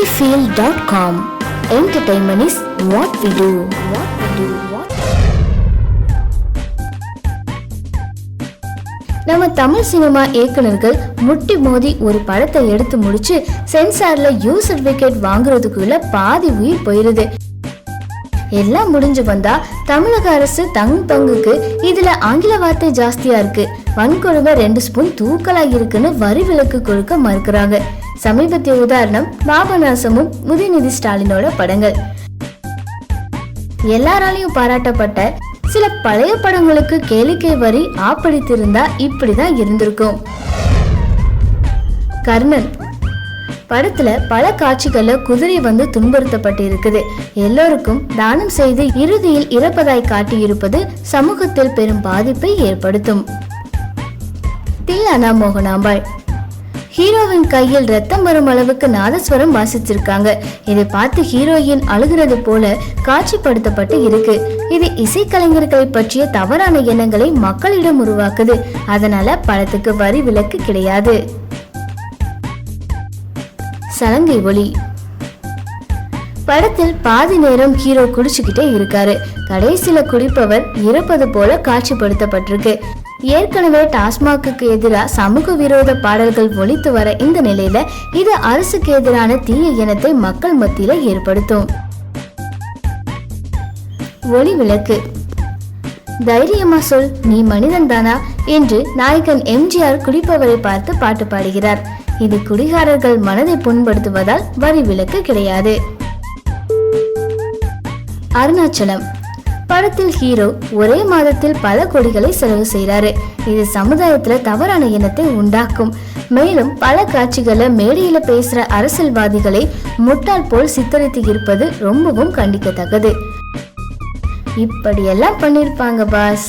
Cinefield.com. Entertainment is what we do. What we do. நம்ம Tamil cinema இயக்குநர்கள் முட்டி மோதி ஒரு படத்தை எடுத்து முடிச்சு சென்சார்ல யூ சர்டிபிகேட் வாங்குறதுக்குள்ள பாதி உயிர் போயிருது எல்லாம் முடிஞ்சு வந்தா தமிழக அரசு தங் பங்குக்கு இதுல ஆங்கில வார்த்தை ஜாஸ்தியா இருக்கு. வன்கொடுமை ரெண்டு ஸ்பூன் தூக்கலா இருக்குன்னு வரி விலக்கு கொடுக்க மறுக்கிறாங்க. சமீபத்திய உதாரணம் பாபநாசமும் உதயநிதி ஸ்டாலினோட படங்கள். எல்லாராலையும் பாராட்டப்பட்ட சில பழைய படங்களுக்கு கேளிக்கை வரி ஆப்படித்திருந்தா இப்படிதான் இருந்திருக்கும். கர்ணன் படத்துல பல காட்சிகள்ல குதிரை வந்து துன்புறுத்தப்பட்டு இருக்குது எல்லோருக்கும் தானம் செய்து இறுதியில் இறப்பதாய் காட்டியிருப்பது சமூகத்தில் பெரும் பாதிப்பை ஏற்படுத்தும். தில்லானா மோகனாம்பாள். ஹீரோவின் கையில் ரத்தம் வரும் அளவுக்கு நாதஸ்வரம் வாசிச்சிருக்காங்க. இதை பார்த்து ஹீரோயின் அழுகிறது போல காட்சிப்படுத்தப்பட்டு இருக்கு. இது இசைக்கலைஞர்களை பற்றிய தவறான எண்ணங்களை மக்களிடம் உருவாக்குது. அதனால படத்துக்கு வரி விலக்கு கிடையாது. சலங்கை ஒளி படத்தில் பாதி நேரம் ஹீரோ குடிச்சுக்கிட்டே இருக்காரு. கடைசியில குடிப்பவர் இறப்பது போல காட்சிப்படுத்தப்பட்டிருக்கு. ஏற்கனவே டாஸ்மாக்கு எதிராக சமூக விரோத பாடல்கள் ஒலித்து வர இந்த நிலையில இது அரசுக்கு எதிரான தீய இனத்தை மக்கள் மத்தியில ஏற்படுத்தும். ஒளி விளக்கு. தைரியமா சொல் நீ மனிதன் தானா என்று நாயகன் எம்ஜிஆர் குடிப்பவரை பார்த்து பாட்டு பாடுகிறார். இது குடிகாரர்கள் மனதை புண்படுத்துவதால் வரி விலக்கு கிடையாது. அருணாச்சலம். படத்தில் ஹீரோ ஒரே மாதத்தில் பல கோடிகளை செலவு செய்கிறாரு இது சமுதாயத்துல தவறான எண்ணத்தை உண்டாக்கும். மேலும் பல காட்சிகளை மேடையில பேசுற அரசியல்வாதிகளை முட்டாள் போல் சித்தரித்து இருப்பது ரொம்பவும் கண்டிக்கத்தக்கது. இப்படியெல்லாம் பண்ணிருப்பாங்க பாஸ்.